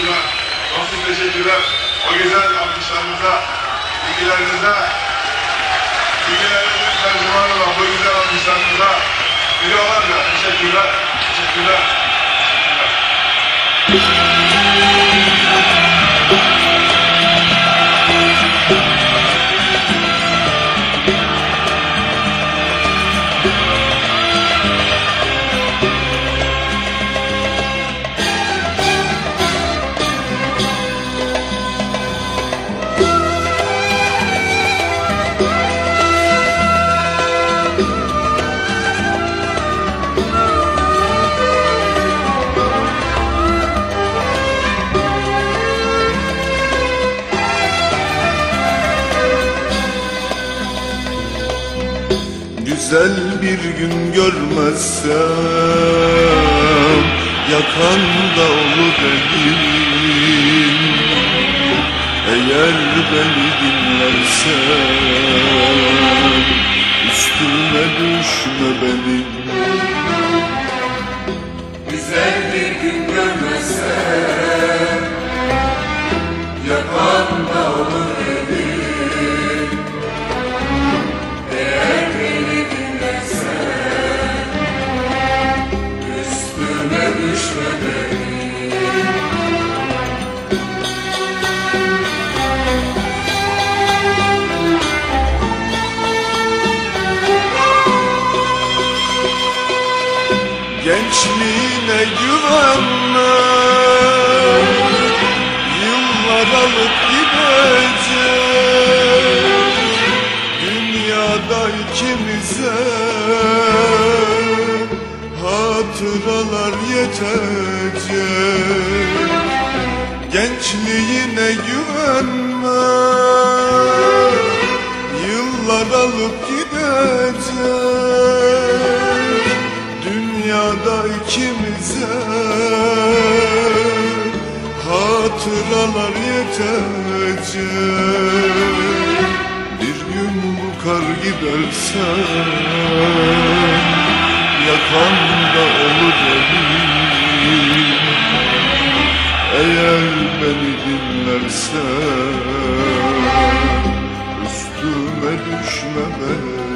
teşekkürler. Sonsuz teşekkürler. O güzel alkışlarınıza, ilgilerinize, ilgilerinizin tercümanı olan bu güzel alkışlarınıza milyonlarca teşekkürler. Teşekkürler. Güzel bir gün görmezsem Yakanda olur elim Eğer beni dinlersen Üstüme düşme benim Gençliğine güvenme Yıllar alıp gidecek Dünyada ikimize Hatıralar yetecek. Gençliğine güvenme Yıllar alıp gidecek Dünyada ikimize Hatıralar yetecek Bir gün bu kar giderse Yakanda olur elim eğer beni dinlersen Üstüme düşme benim